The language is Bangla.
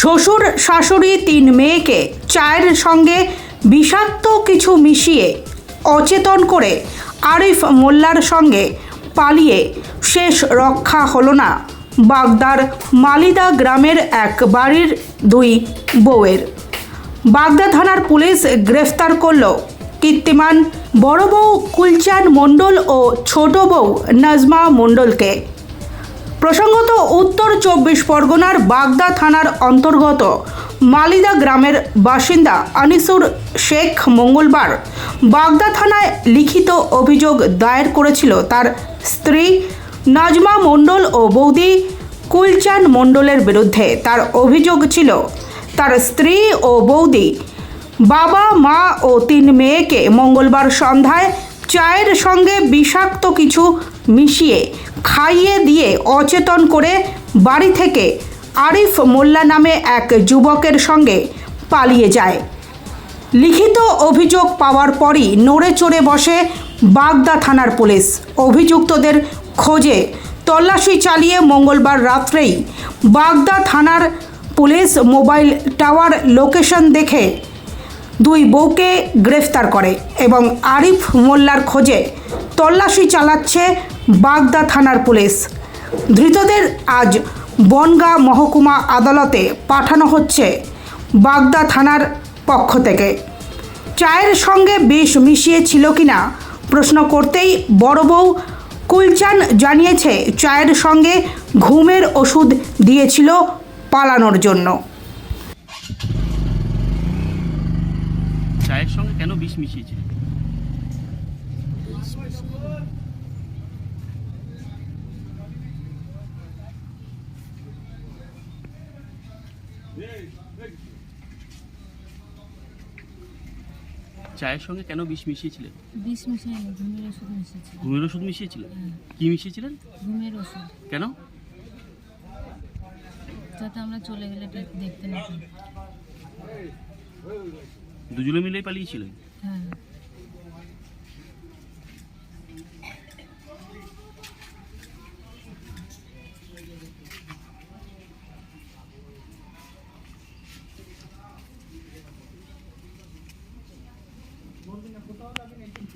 শ্বশুর শাশুড়ি তিন মেয়েকে চায়ের সঙ্গে বিষাক্ত কিছু মিশিয়ে অচেতন করে আরিফ মোল্লার সঙ্গে পালিয়ে শেষ রক্ষা হলো না বাগদার মালিদা গ্রামের এক বাড়ির দুই বউয়ের। বাগদা থানার পুলিশ গ্রেফতার করল কীর্তিমান বড় বউ কুলচান মণ্ডল ও ছোট বউ নাজমা মণ্ডলকে। প্রসঙ্গত উত্তর চব্বিশ পরগনার বাগদা থানার অন্তর্গত মালিদা গ্রামের বাসিন্দা আনিসুর শেখ মঙ্গলবার বাগদা থানায় লিখিত অভিযোগ দায়ের করেছিল তার স্ত্রী নাজমা মণ্ডল ও বৌদি কুলচান মণ্ডলের বিরুদ্ধে। তার অভিযোগ ছিল, তার স্ত্রী ও বৌদি বাবা, মা ও তিন মেয়েকে মঙ্গলবার সন্ধ্যায় চায়ের সঙ্গে বিষাক্ত কিছু মিশিয়ে খাইয়ে দিয়ে অচেতন করে বাড়ি থেকে আরিফ মোল্লা নামে এক যুবকের সঙ্গে পালিয়ে যায়। লিখিত অভিযোগ পাওয়ার পরই নড়ে চড়ে বসে বাগদা থানার পুলিশ। অভিযুক্তদের খোঁজে তল্লাশি চালিয়ে মঙ্গলবার রাত্রেই বাগদা থানার পুলিশ মোবাইল টাওয়ার লোকেশন দেখে দুই বউকে গ্রেফতার করে এবং আরিফ মোল্লার খোঁজে তল্লাশি চালাচ্ছে বাগদা থানার পুলিশ। ধৃতদের আজ বনগাঁ মহকুমা আদালতে পাঠানো হচ্ছে বাগদা থানার পক্ষ থেকে। চায়ের সঙ্গে বিষ মিশিয়ে ছিল কিনা প্রশ্ন করতেই বড় বউ কুলচান জানিয়েছে, চায়ের সঙ্গে ঘুমের ওষুধ দিয়েছিল পালানোর জন্য। চায়ের সঙ্গে কেন বিষ মিশিয়েছিল চায়ের সঙ্গে কেন বিষ মিশিয়েছিলেন বিষ মিশাইনি ঘুমের ওষুধ মিশিয়েছি ঘুমের ওষুধ মিশিয়েছিলেন কি মিশিয়েছিলেন? ঘুমের ওষুধ। কেন? যাতে আমরা চলে গেলে দেখতে না দুজনে মিলেই পালিয়েছিলেন? হ্যাঁ। बोल दिया कुत्ता वाला भी नहीं